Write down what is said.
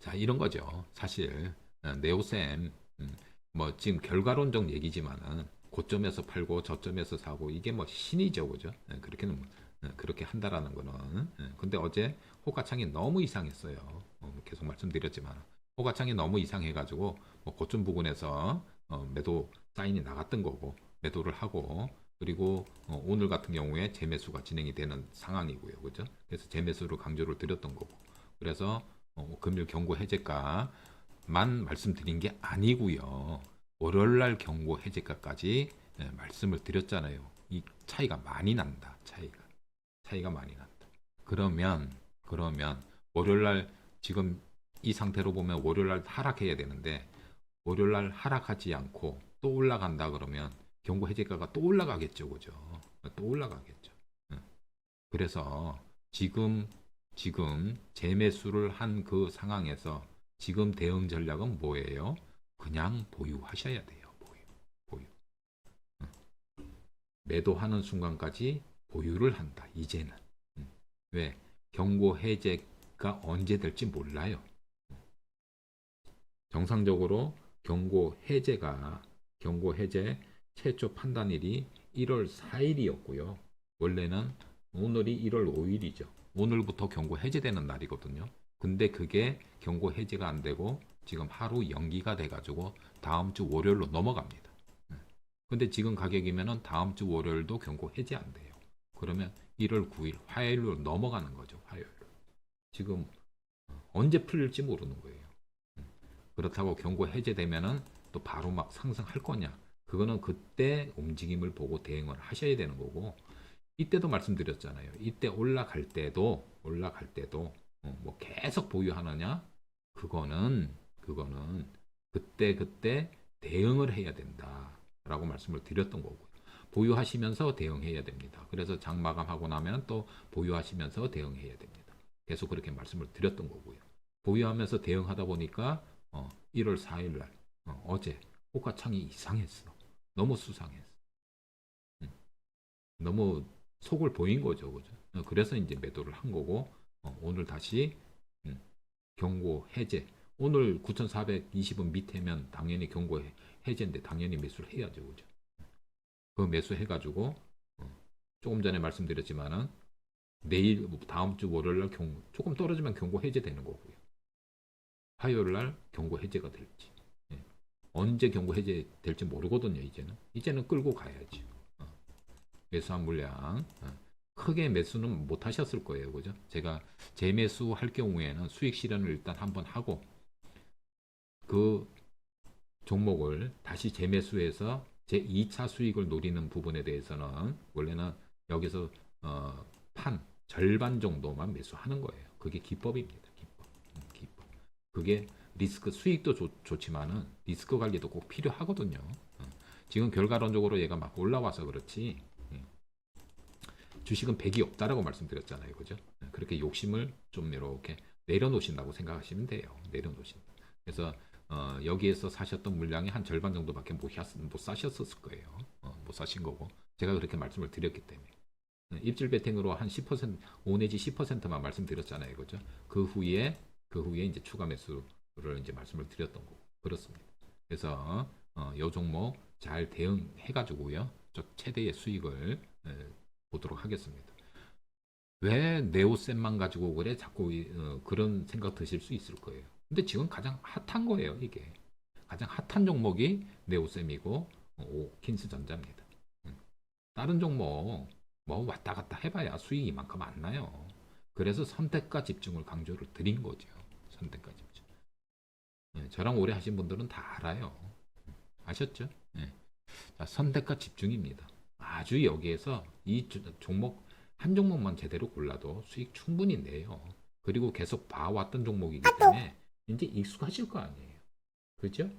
자, 이런 거죠. 사실 어, 네오셈 음, 뭐 지금 결과론적 얘기지만은 고점에서 팔고 저점에서 사고 이게 뭐 신이죠, 그죠? 예, 그렇게는 뭐, 예, 그렇게 한다라는 거는. 예, 근데 어제 호가창이 너무 이상했어요. 어, 계속 말씀드렸지만 호가창이 너무 이상해가지고 뭐 고점 부근에서 어, 매도 사인이 나갔던 거고 매도를 하고 그리고 어, 오늘 같은 경우에 재매수가 진행이 되는 상황이고요, 그죠? 그래서 재매수를 강조를 드렸던 거고 그래서 어, 금일 경고 해제가만 말씀드린 게 아니고요. 월요일날 경고 해제가까지 예, 말씀을 드렸잖아요. 이 차이가 많이 난다. 차이가 차이가 많이 난다. 그러면 그러면 월요일날 지금 이 상태로 보면 월요일날 하락해야 되는데 월요일날 하락하지 않고 또 올라간다 그러면 경고 해제가가 또 올라가겠죠, 그죠? 또 올라가겠죠. 예. 그래서 지금 지금 재매수를 한 그 상황에서 지금 대응 전략은 뭐예요? 그냥 보유하셔야 돼요. 보유. 보유. 응. 매도하는 순간까지 보유를 한다. 이제는. 응. 왜? 경고 해제가 언제 될지 몰라요. 응. 정상적으로 경고 해제가 경고 해제 최초 판단일이 1월 4일이었고요. 원래는 오늘이 1월 5일이죠. 오늘부터 경고 해제되는 날이거든요. 근데 그게 경고 해제가 안 되고 지금 하루 연기가 돼가지고 다음 주 월요일로 넘어갑니다. 네. 근데 지금 가격이면은 다음 주 월요일도 경고 해제 안 돼요. 그러면 1월 9일 화요일로 넘어가는 거죠. 화요일. 지금 언제 풀릴지 모르는 거예요. 음. 그렇다고 경고 해제되면은 또 바로 막 상승할 거냐? 그거는 그때 움직임을 보고 대응을 하셔야 되는 거고 이때도 말씀드렸잖아요. 이때 올라갈 때도 올라갈 때도 어, 뭐 계속 보유하느냐? 그거는 그거는 그때 그때 대응을 해야 된다라고 말씀을 드렸던 거고요. 보유하시면서 대응해야 됩니다. 그래서 장 마감하고 나면 또 보유하시면서 대응해야 됩니다. 계속 그렇게 말씀을 드렸던 거고요. 보유하면서 대응하다 보니까 어, 1월 4일 날 어, 어제 호가창이 이상했어. 너무 수상했어. 음. 너무 속을 보인 거죠, 그죠? 어, 그래서 이제 매도를 한 거고 어, 오늘 다시 음, 경고 해제. 오늘 9,420원 밑에면 당연히 경고 해- 해제인데 당연히 매수를 해야죠, 그죠? 그 매수 해가지고 어, 조금 전에 말씀드렸지만은 내일 다음 주 월요일 날 경고 조금 떨어지면 경고 해제되는 거고요. 화요일 날 경고 해제가 될지 예. 언제 경고 해제될지 모르거든요. 이제는 이제는 끌고 가야지. 어. 매수한 물량 어. 크게 매수는 못 하셨을 거예요. 그죠? 제가 재매수 할 경우에는 수익 실현을 일단 한번 하고 그 종목을 다시 재매수해서 제 2차 수익을 노리는 부분에 대해서는 원래는 여기서 어, 판 절반 정도만 매수하는 거예요. 그게 기법입니다. 기법. 음, 기법. 그게 리스크 수익도 좋, 좋지만은 리스크 관리도 꼭 필요하거든요. 어. 지금 결과론적으로 얘가 막 올라와서 그렇지 예. 주식은 백이 없다라고 말씀드렸잖아요. 그죠? 예, 그렇게 욕심을 좀 이렇게 내려놓으신다고 생각하시면 돼요. 내려놓으신다. 그래서 어, 여기에서 사셨던 물량이 한 절반 정도밖에 못, 사셨을 거예요. 어, 못 사신 거고. 제가 그렇게 말씀을 드렸기 때문에. 예, 입질 배팅으로 한 10%, 5 내지 10%만 말씀드렸잖아요. 그죠? 그 후에, 그 후에 이제 추가 매수를 이제 말씀을 드렸던 거고. 그렇습니다. 그래서, 어, 요 종목 잘 대응해 가지고요. 저 최대의 수익을 에, 보도록 하겠습니다. 왜 네오셈만 가지고 그래? 자꾸 이- 어, 그런 생각 드실 수 있을 거예요. 근데 지금 가장 핫한 거예요, 이게. 가장 핫한 종목이 네오셈이고 어, 오킨스 전자입니다. 음. 다른 종목 뭐 왔다 갔다 해봐야 수익이 이만큼 안 나요. 그래서 선택과 집중을 강조를 드린 거죠. 선택과 집중. 예, 저랑 오래 하신 분들은 다 알아요. 음, 아셨죠? 예. 자, 선택과 집중입니다. 아주 여기에서 이 주- 종목 한 종목만 제대로 골라도 수익 충분히 내요. 그리고 계속 봐왔던 종목이기 때문에 이제 익숙하실 거 아니에요. 그죠?